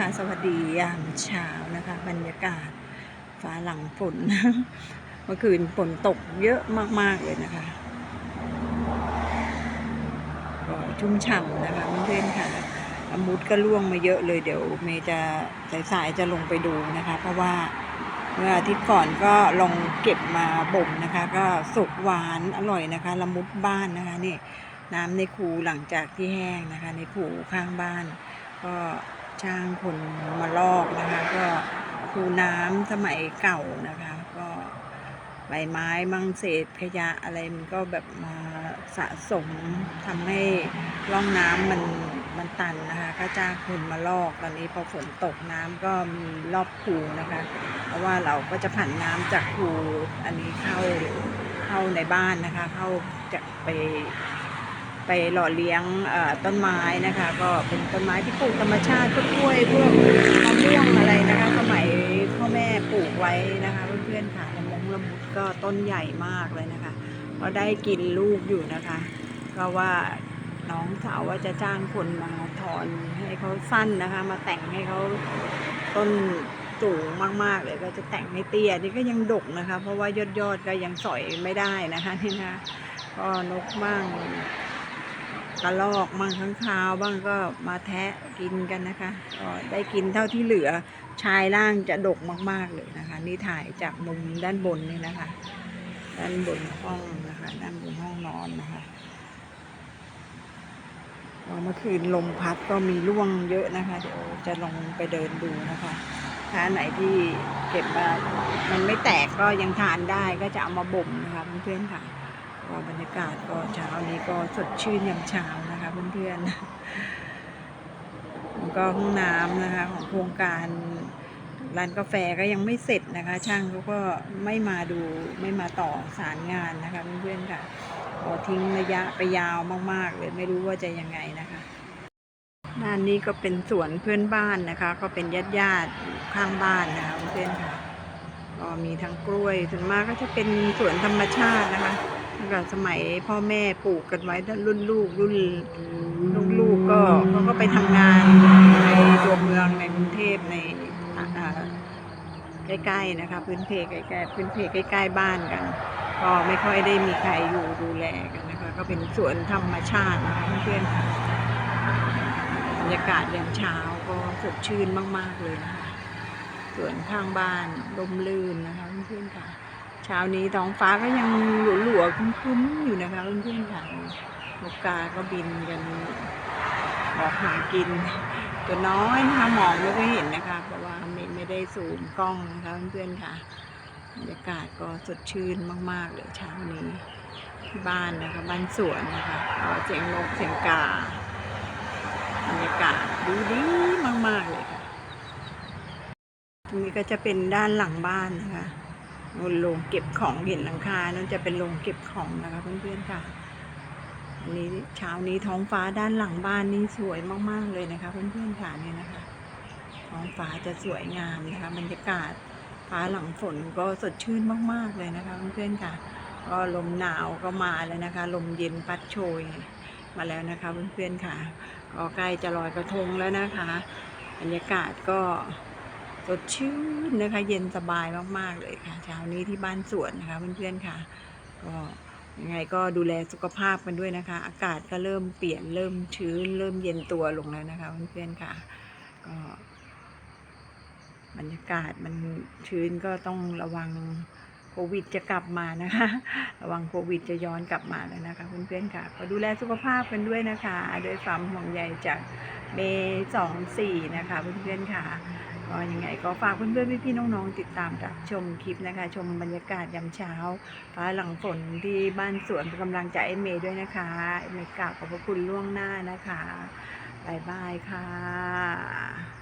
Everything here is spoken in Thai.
คะสวัสดียามเช้านะคะ บรรยากาศฟ้าหลังฝนเมื่อคืนฝนตกเยอะมาก ๆ เลยนะคะก็ชุ่มฉ่ำนะคะเพื่อนๆค่ะมุดก็ล่วงมาเยอะเลยเดี๋ยวเมย์จะสายๆจะลงไปดูนะคะ เพราะว่าเมื่ออาทิตย์ก่อนก็ลองเก็บมาบ่มนะคะ ก็สุกหวานอร่อยนะคะละมุดบ้านนะคะนี่น้ำในคูหลังจากที่แห้งนะคะ ในคูข้างบ้าน ก็ จ้างคนมาลอกนะคะ ก็คูน้ำสมัยเก่านะคะ ก็ใบไม้มั่งเศษขยะอะไรมันก็แบบมาสะสมทำให้ร่องน้ำมันมันตันนะคะ ก็จ้างคนมาลอกตอนนี้พอฝนตกน้ำก็มีรอบคูนะคะ เพราะว่าเราก็จะผันน้ำจากคูอันนี้เข้าเข้าในบ้านนะคะ เข้าจะไป ไปหล่อเลี้ยงต้นไม้นะคะ ก็เป็นต้นไม้ที่ปลูกธรรมชาติพวกกล้วยพวกมะม่วงอะไรนะคะ สมัยพ่อแม่ปลูกไว้นะคะเพื่อนๆค่ะละมงละมุดก็ต้นใหญ่มากเลยนะคะก็ได้กินลูกอยู่นะคะก็ว่าน้องสาวว่าจะจ้างคนมาถอนให้เขาสั้นนะคะ มาแต่งให้เขาต้นสูงมากๆเลยก็จะแต่งให้เตี้ยนี่ก็ยังดกนะคะ เพราะว่ายอดยอดๆก็ยังสอยไม่ได้นะคะนี่นะคะก็นกมั่ง กระลอกมั่งข้างคาวบ้างก็มาแทะกินกันนะคะก็ได้กินเท่าที่เหลือชายล่างจะดกมาก ๆเลยนะคะ นี่ถ่ายจากมุมด้านบนนี่นะคะ ด้านบนห้องนะคะ ด้านบนห้องนอนนะคะก็เมื่อคืนลมพัดก็มีร่วงเยอะนะคะ เดี๋ยวจะลงไปเดินดูนะคะถ้าอันไหนที่เก็บมามันไม่แตกก็ยังทานได้ก็จะเอามาบ่มนะคะเพื่อนๆค่ะ ก็บรรยากาศก็เช้านี้ก็สดชื่นยามเช้านะคะเพื่อนๆก็ห้องน้ำนะคะของโครงการร้านกาแฟก็ยังไม่เสร็จนะคะ ช่างเขาก็ไม่มาดูไม่มาต่อสารงานนะคะเพื่อนๆค่ะก็ทิ้งระยะไปยาวมากๆเลยไม่รู้ว่าจะยังไงนะคะด้านนี้ก็เป็นสวนเพื่อนบ้านนะคะ ก็เป็นญาติญาติข้างบ้านนะคะเพื่อนๆค่ะก็มีทั้งกล้วยส่วนมากก็จะเป็นสวนธรรมชาตินะคะ ตั้งแต่สมัยพ่อแม่ปลูกกันไว้รุ่นลูกรุ่นลูกๆก็เขาก็ไปทำงานในตัวเมืองในกรุงเทพในใกล้ๆนะคะพื้นเพใกล้ๆพื้นเพใกล้ๆบ้านกัน ก็ไม่ค่อยได้มีใครอยู่ดูแลกันนะคะก็เป็นสวนธรรมชาตินะคะเพื่อนๆบรรยากาศยามเช้าก็สดชื่นมาก ๆเลยนะคะสวนข้างบ้านลมลื่นนะคะเพื่อน ช้านี้ท้องฟ้าก็ยังหลัวๆครึ้มๆอยู่นะคะเพื่อนๆค่ะนกกาก็บินกันออกหากิน ตัวน้อยนะคะมองไม่ค่อยเห็นนะคะ เพราะว่าไม่ไม่ได้สูมกล้องนะคะเพื่อนๆค่ะบรรยากาศก็สดชื่นมากๆเลยเช้านี้ที่บ้านนะคะบ้านสวนนะคะเสียงนกเสียงกาบรรยากาศดูดีมากๆเลยค่ะตรงนี้ก็จะเป็นด้านหลังบ้านนะคะ บนโรงเก็บของเห็นหลังคานั่นจะเป็นโรงเก็บของนะคะเพื่อนๆค่ะอันนี้เช้านี้ท้องฟ้าด้านหลังบ้านนี่สวยมากๆเลยนะคะ เพื่อนๆค่ะเนี่ยนะคะ ท้องฟ้าจะสวยงามนะคะบรรยากาศฟ้าหลังฝนก็สดชื่นมากๆเลยนะคะ เพื่อนๆค่ะ ก็ลมหนาวก็มาแล้วนะคะ ลมเย็นพัดโชยมาแล้วนะคะ เพื่อนๆค่ะ ก็ใกล้จะลอยกระทงแล้วนะคะ บรรยากาศก็ ดชื่นนะคะ เย็นสบายมากๆเลยค่ะ เช้านี้ที่บ้านสวนนะคะเพื่อนๆค่ะ ก็ยังไงก็ดูแลสุขภาพกันด้วยนะคะ อากาศก็เริ่มเปลี่ยนเริ่มชื้นเริ่มเย็นตัวลงแล้วนะคะเพื่อนๆค่ะ ก็บรรยากาศมันชื้นก็ต้องระวังโควิดจะกลับมานะคะ ระวังโควิดจะย้อนกลับมาแล้วนะคะเพื่อนๆค่ะก็ดูแลสุขภาพกันด้วยนะคะด้วยความห่วงใยจาก เมสองสี่นะคะเพื่อนๆค่ะก็ยังไงก็ฝากเพื่อนๆพี่ๆน้องๆติดตามรับชมคลิปนะคะ ชมบรรยากาศยามเช้า ฟ้าหลังฝนที่บ้านสวนเป็นกำลังใจให้เมย์ด้วยนะคะเมย์กราบขอบพระคุณล่วงหน้านะคะบายบายค่ะ